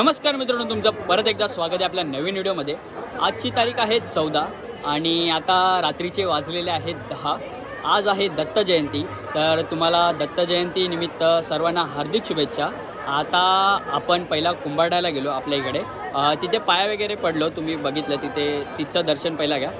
नमस्कार मित्रांनो तुमचं परत एकदा स्वागत आहे आपल्या नवीन व्हिडिओमध्ये. आजची तारीख आहे चौदा आणि आता रात्रीचे वाजलेले आहेत दहा. आज आहे दत्त जयंती. तर तुम्हाला दत्त जयंती निमित्त सर्वांना हार्दिक शुभेच्छा. आता आपण पहिला कुंभारड्याला गेलो आपल्या इकडे. तिथे पाया वगैरे पडलो तुम्ही बघितलं तिथे तिथचं दर्शन पहिला घ्या.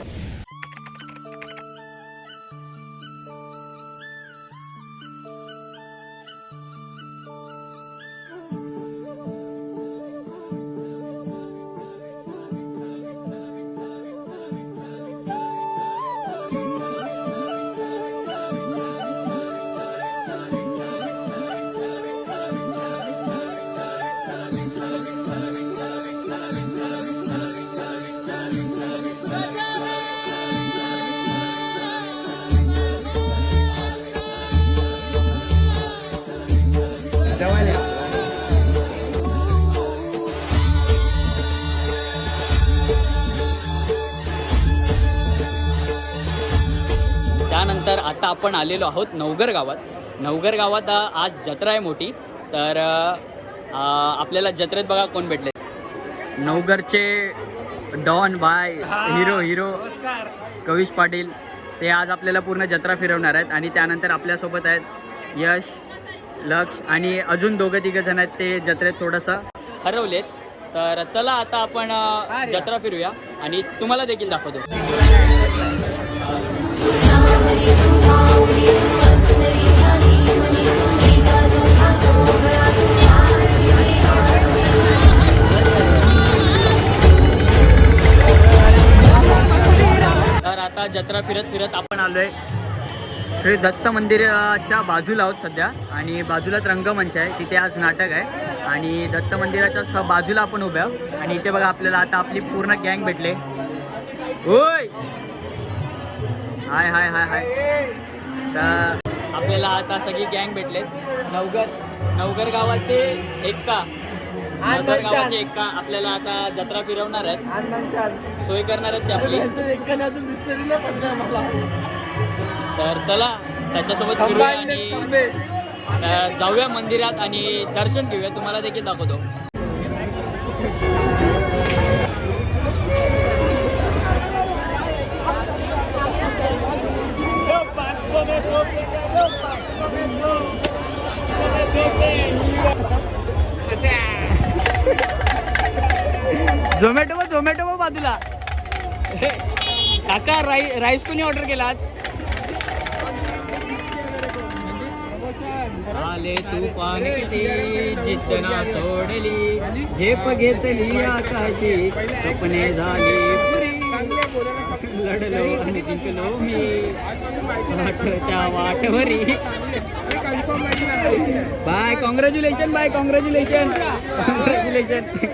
त्यानंतर आता आपण आलेलो आहोत नवगर गावात. नवगर गावात आज जत्रा आहे मोठी. तर आपल्याला जत्रेत बघा कोण भेटले. नवगरचे don by hero hero Kavish Patil ते आज आपल्याला पूर्ण जत्रा फिरवणार आहेत. आणि त्यानंतर आपल्यासोबत आहेत यश लक्ष आणि अजून दोघं तिघं जण आहेत ते जत्रेत थोडंसं हरवलेत. तर चला आता आपण जत्रा फिरूया. आणि तुम्हाला देखील दाखवतो. तर आता जत्रा फिरत फिरत आपण आलोय. श्री दत्त मंदिराच्या बाजूला आहोत सध्या. आणि बाजूलाच रंगमंच आहे. तिथे आज नाटक आहे. आणि दत्त मंदिराच्या स बाजूला आपण उभ्या आहोत. आणि इथे बघा आपल्याला आता आपली पूर्ण गँग भेटले. होय! हाय हाय हाय हाय. तर आपल्याला आता सगळी गँग भेटलेत. नवगर नवगर गावाचे एक्का. नवगर गावाचे एक्का आपल्याला आता जत्रा फिरवणार आहेत. सोय करणार आहेत ते आपली. तर चला त्याच्यासोबत फिरूया आणि अ, जाऊया मंदिरात आणि दर्शन घेऊया. तुम्हाला देखील दाखवतो. झोमॅटो व झोमॅटो व बाजूला. हे, काका राई राईस कोणी ऑर्डर केलात आले तुफान किती जितना सोडली. झेप घेतली आकाशी सपने झाली. लढलो आणि जिंकलो मी. वाटच्या वाटवरी. Bye congratulation bye congratulation congratulation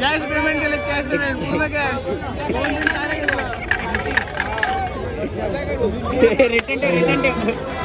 cash payment केले कॅश पेमेंट पूर्ण कॅश रिटर्न रिटर्न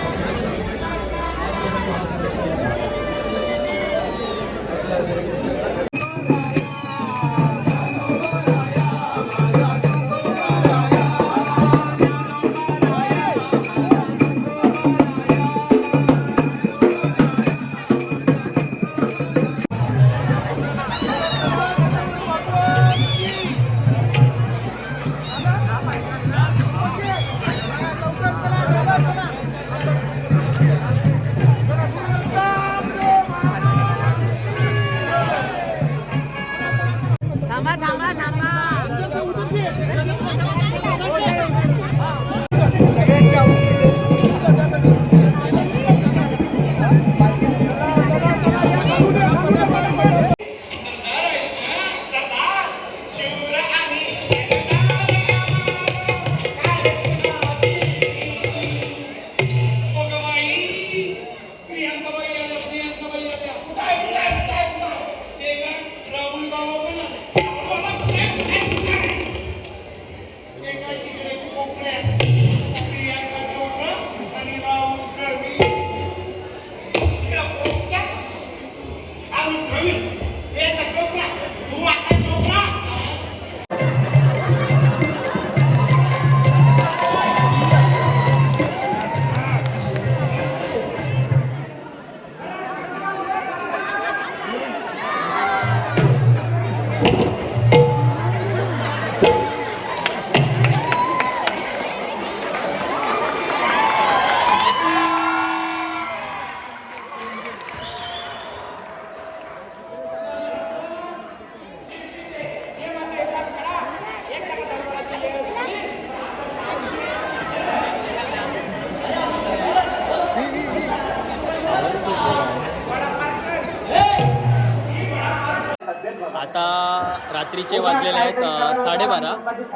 आता रात्रीचे वाजलेले आहेत साडेबारा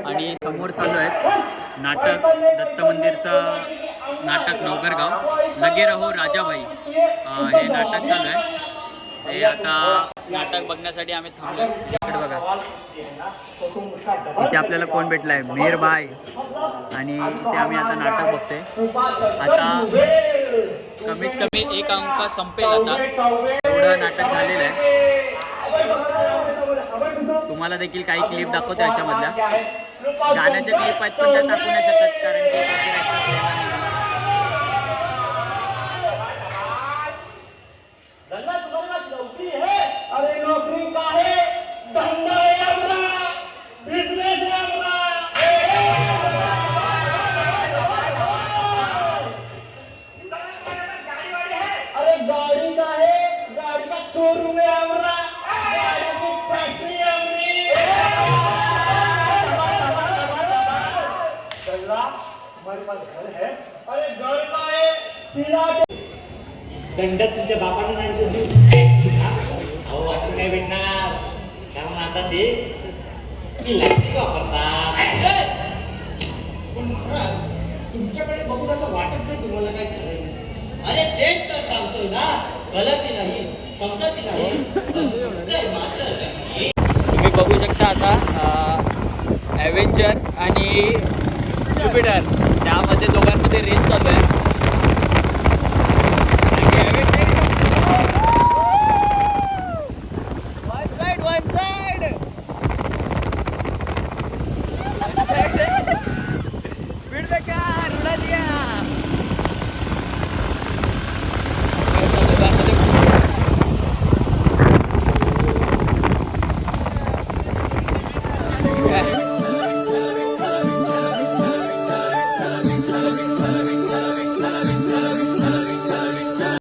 आणि समोर चालू आहेत नाटक दत्त मंदिरचं नाटक नवगरगाव. लगे राहो राजाबाई हे नाटक चालू आहे. ते आता नाटक बघण्यासाठी आम्ही थांबलो इकडे बघा. इथे आपल्याला कोण भेटलं आहे मीर बाय आणि इथे आम्ही आता नाटक बघतोय. आता कमीत कमी एक अंक संपेल आता. एवढं नाटक झालेलं आहे. तुम्हाला देखील काही क्लिप दाखवतो याच्यामधल्या. गाण्याच्या क्लिप आहेत पण त्या टाकू नाही शकत कारण की पास घर है। अरे घर का है पीला दंड तुमच्या बापानं नाही सोडली? अहो अशी नाही भेटणार. कारण आता ते वापरतात. पण महाराज तुमच्याकडे बघून असं वाटत नाही तुम्हाला काय झालंय? अरे तेच तर सांगतोय ना. गलती नाही समजती तुम्ही बघू शकता आता ॲव्हेंजर आणि ज्युपिटर त्यामध्ये दोघांमध्ये रेस चालू आहे.